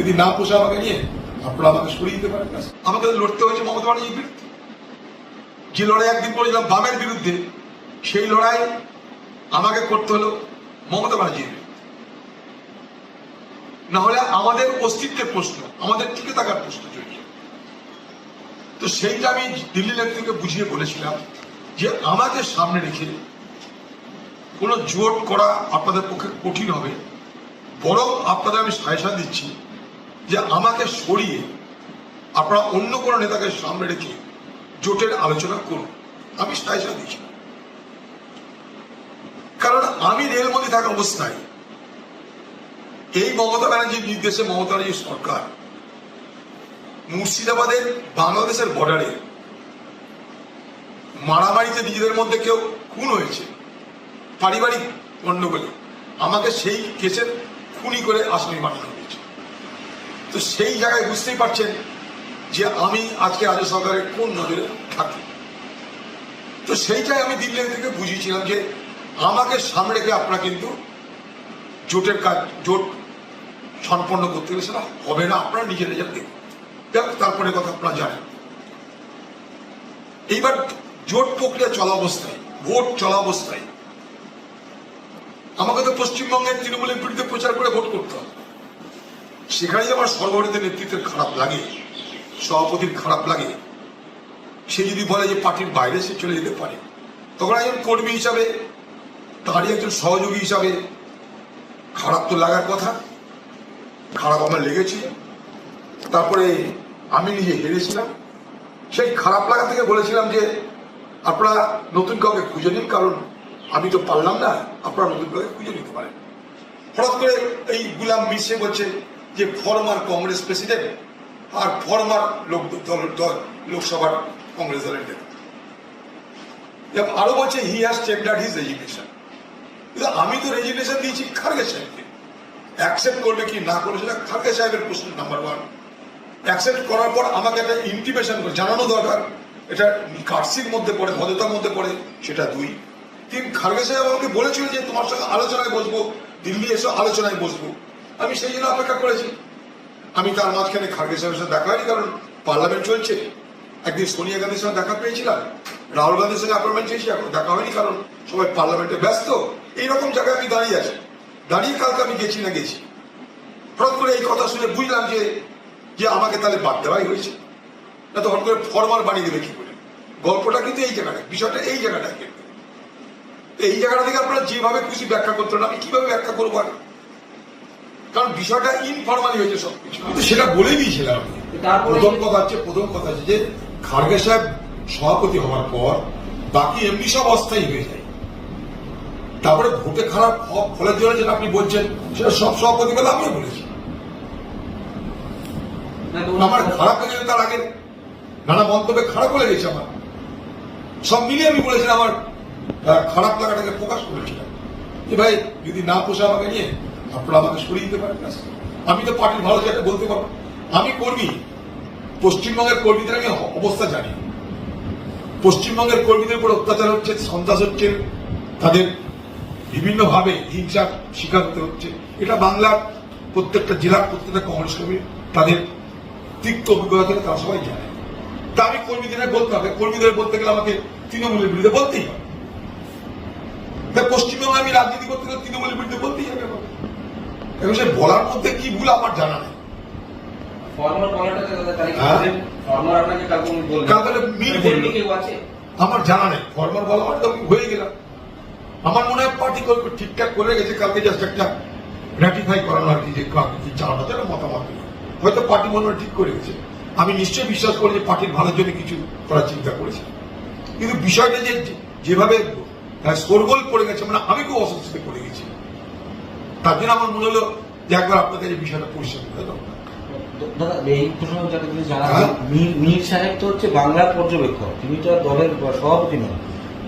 যদি না পোষা আমাকে নিয়ে, আপনারা আমাকে সরিয়ে দিতে পারেন না। আমাকে লড়তে হয়েছে মমতা ব্যানার্জির বিরুদ্ধে, যে লড়াই একদিন করেছিলাম বামের বিরুদ্ধে, সেই লড়াই আমাকে করতে হলো মমতা ব্যানার্জির না হলে আমাদের অস্তিত্বের প্রশ্ন, আমাদের টিকে থাকার প্রশ্ন চলছে। তো সেইটা আমি দিল্লি নেতৃত্বকে বুঝিয়ে বলেছিলাম যে আমাকে সামনে রেখে কোনো জোট করা আপনাদের পক্ষে কঠিন হবে, বরং আপনাদের আমি সাজেশন দিচ্ছি যে আমাকে সরিয়ে আপনারা অন্য কোনো নেতাকে সামনে রেখে জোটের আলোচনা করুন। আমি সাজেশন দিচ্ছি কারণ আমি রেলমন্ত্রী থাকা অবস্থায় এই মমতা ব্যানার্জির নির্দেশে মমতা ব্যানার্জির সরকার মুর্শিদাবাদের বাংলাদেশের বর্ডারে মারামারিতে নিজেদের মধ্যে কেউ খুন হয়েছে, পারিবারিক গণ্ডগোলে আমাকে সেই কেসের খুনি করে আসামি বানানো তো সেই জায়গায় বুঝতেই পারছেন যে আমি আজকে রাজ্য সরকারের কোন নজরে থাকি তো সেইটাই আমি দিল্লি থেকে বুঝিয়েছিলাম যে আমাকে সামনে রেখে আপনারা কিন্তু জোটের কাজ, জোট সম্পন্ন করতে গেলে সেটা হবে না, আপনারা নিজের নিজের দেখুন। তারপরে কথা আপনারা জানেন। এইবার জোট প্রক্রিয়া চলা অবস্থায়, ভোট চলা অবস্থায় আমাকে তো পশ্চিমবঙ্গের তৃণমূলের বিরুদ্ধে প্রচার করে ভোট করতে হবে। সেখানে আমার সর্বভারতীয় নেতৃত্বের খারাপ লাগে, সভাপতির খারাপ লাগে, সে যদি বলে যে পার্টির বাইরে সে চলে যেতে পারে, তখন একজন কর্মী হিসাবে, তারই একজন সহযোগী হিসাবে খারাপ তো লাগার কথা, খারাপ আমার লেগেছে। তারপরে আমি নিজে হেরেছিলাম। সেই খারাপ লাগা থেকে বলেছিলাম যে, আপনারা নতুন কাউকে খুঁজে নিন, কারণ আমি তো পারলাম না, আপনারা নতুন কাউকে খুঁজে নিতে পারেন। হঠাৎ করে এই গুলাম মিশে বলছে যে ফরমার কংগ্রেস প্রেসিডেন্ট আর ফরমার লোক দল লোকসভার কংগ্রেস দলের নেতা। আরও বলছে he has checked his resignation কিন্তু আমি তো রেজিগনেশন দিয়েছি খার্গে সাহেবকে। অ্যাকসেপ্ট করবে কি না করবে সেটা খার্গে সাহেবের প্রশ্ন নাম্বার ওয়ান অ্যাকসেপ্ট করার পর আমাকে একটা ইন্টিমেশন জানানো দরকার। এটা কার্সির মধ্যে পড়ে, ভদ্রতার মধ্যে পড়ে, সেটা দুই। তিন, খার্গে সাহেব আমাকে বলেছিল যে তোমার সঙ্গে আলোচনায় বসবো, দিল্লি এসে আলোচনায় বসবো। আমি সেই জন্য অপেক্ষা করেছি। আমি তার মাঝখানে খার্গে সাহেবের সাথে দেখা হয়নি, কারণ পার্লামেন্ট চলছে। একদিন সোনিয়া গান্ধীর সঙ্গে দেখা পেয়েছিলাম। রাহুল গান্ধীর সঙ্গে অ্যাপয়েন্টমেন্ট চেয়েছি, এখন দেখা হয়নি, কারণ সবাই পার্লামেন্টে ব্যস্ত। এইরকম জায়গায় আমি দাঁড়িয়ে আছি। দাঁড়িয়ে কালকে আমি গেছি না গেছি। হঠাৎ করে এই কথা শুনে বুঝলাম যে যে আমাকে তাহলে বাদ দেওয়াই হয়েছে। না তো হঠাৎ করে ফরমার বানিয়ে দেবে কি করে? গল্পটা কিন্তু এই জায়গাটা বিষয়টা এই জায়গাটায় এই জায়গাটা থেকে আপনারা যেভাবে খুশি ব্যাখ্যা করতে পারেন, আমি কীভাবে ব্যাখ্যা করব আর? কারণ বিষয়টা ইনফরমালি হয়েছে সবকিছু। কিন্তু সেটা বলে দিয়েছিলাম। প্রথম কথা হচ্ছে প্রথম কথা হচ্ছে যে খার্গে সাহেব সভাপতি হওয়ার পর বাকি এমনি সব অস্থায়ী হয়ে যায়। তারপরে ভোটে খারাপ ফলের জন্য যেটা আপনি বলছেন সেটা সব সভাপতি বলে আমিও বলেছি। আমার খারাপ লেগেছে তার আগে নানা মন্তব্যে খারাপ লেগেছে আমার। সব মিলিয়ে আমি বলেছিলাম আমার খারাপ লাগাটাকে প্রকাশ করেছিলাম। যে ভাই যদি না পোষা আমাকে নিয়ে আপনারা আমাকে সরিয়ে দিতে পারেন না আমি তো পার্টির ভালো বলতে পারব। আমি কর্মী। পশ্চিমবঙ্গের কর্মীদের আমি অবস্থা জানি। পশ্চিমবঙ্গের কর্মীদের উপর অত্যাচার হচ্ছে, সন্ত্রাস হচ্ছে, তাদের বিভিন্নভাবে হতে হচ্ছে। এটা বাংলার প্রত্যেকটা জেলার প্রত্যেকটা কংগ্রেস কর্মী তাদের তিক্ত অভিজ্ঞতা থেকে তারা সবাই জানে। তা আমি কর্মীদের বলতে হবে। কর্মীদের বলতে গেলে আমাকে তৃণমূলের বিরুদ্ধে বলতেই হবে। পশ্চিমবঙ্গে আমি রাজনীতি করতে গেলে তৃণমূলের বিরুদ্ধে বলতেই হবে। এবং সে বলার মধ্যে কি ভুল আমার জানা নেই। হ্যাঁ? আমার জানা নেই। ফরমাল বলা মানে আমি হয়ে গেলাম। আমার মনে হয় পার্টি ঠিকঠাক করে গেছে। কালকে জাস্ট একটা র্যাটিফাই করানো আর কি যে কি মতামত। হয়তো পার্টি মনে হয় ঠিক করে গেছে। আমি নিশ্চয়ই বিশ্বাস করি যে পার্টির ভালোর জন্য কিছু করার চিন্তা করেছে। কিন্তু বিষয়টা যে যেভাবে আহ, শোরগোল পড়ে গেছে মানে আমি খুব অস্বস্তিতে পড়ে গেছি। তার জন্য আমার মনে হলো যে একবার আপনাদের এই বিষয়টা পরিষ্কার করে দাদা এই জানা হ্যাঁ? মীর সাহেব তো হচ্ছে বাংলার পর্যবেক্ষক তিনি তো দলের সভাপতি নন।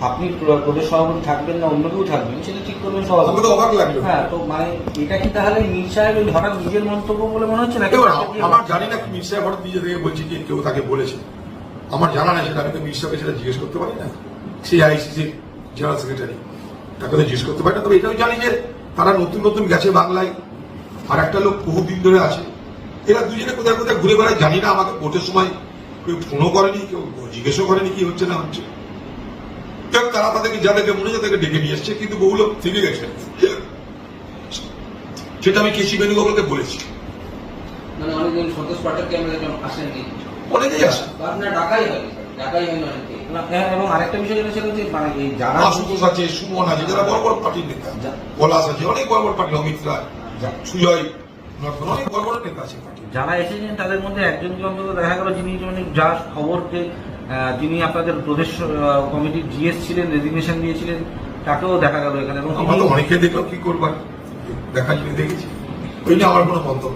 আপনি প্রদেশ সভাপতি থাকবেন না অন্য কেউ থাকবেন সেটা ঠিক করবেন সভাপতি। অবাক লাগল। হ্যাঁ তো মানে এটা কি তাহলে মীর সাহেব ওই হঠাৎ নিজের মন্তব্য বলে মনে হচ্ছে না আমার জানি না কি মির্সা হঠাৎ নিজে থেকে বলছি যে কেউ তাকে বলেছে। আমার জানা নাই সেটা আমি তো সেটা জিজ্ঞেস করতে পারি না। সেই আইসিসির জেনারেল সেক্রেটারি তাকে তো জিজ্ঞেস করতে পারি না। তবে এটাও জানি যে তারা নতুন নতুন গেছে বাংলায় আর একটা লোক বহুদিন ধরে আছে। এরা দুজনে কোথায় কোথায় ঘুরে বেড়ায় জানি না আমাকে ভোটের সময় কেউ ফোনও করেনি কেউ জিজ্ঞেসও করেনি কি হচ্ছে না হচ্ছে। তারা তাদেরকে যাদেরকে মনে হয় তাদেরকে ডেকে নিয়ে এসছে কিন্তু বহু লোক থেকে গেছে। সেটা আমি কেসি বেণুগোপালকে বলেছি। মানে অনেকেই আসে। তো আপনার না, এবং আরেকটা বিষয় যেটা ছিল যে মানে যারা আশুতোষ আছে সুমন আছে যারা বড় বড় পার্টির নেতা। পলাশ আছে অনেক বড় বড় পার্টি অমিত রায় যা- সুজয় অনেক বড় বড় নেতা আছে যারা এসেছেন তাদের মধ্যে একজনকে অন্তত দেখা গেল যিনি মানে যার খবরকে আহ, যিনি আপনাদের প্রদেশ কমিটির জিএস ছিলেন রেজিগনেশন দিয়েছিলেন তাকেও দেখা গেল এখানে। এবং আমরা তো অনেকে দেখলাম কি করবার দেখা দেখেছি। ওই নিয়ে আমার কোনো মন্তব্য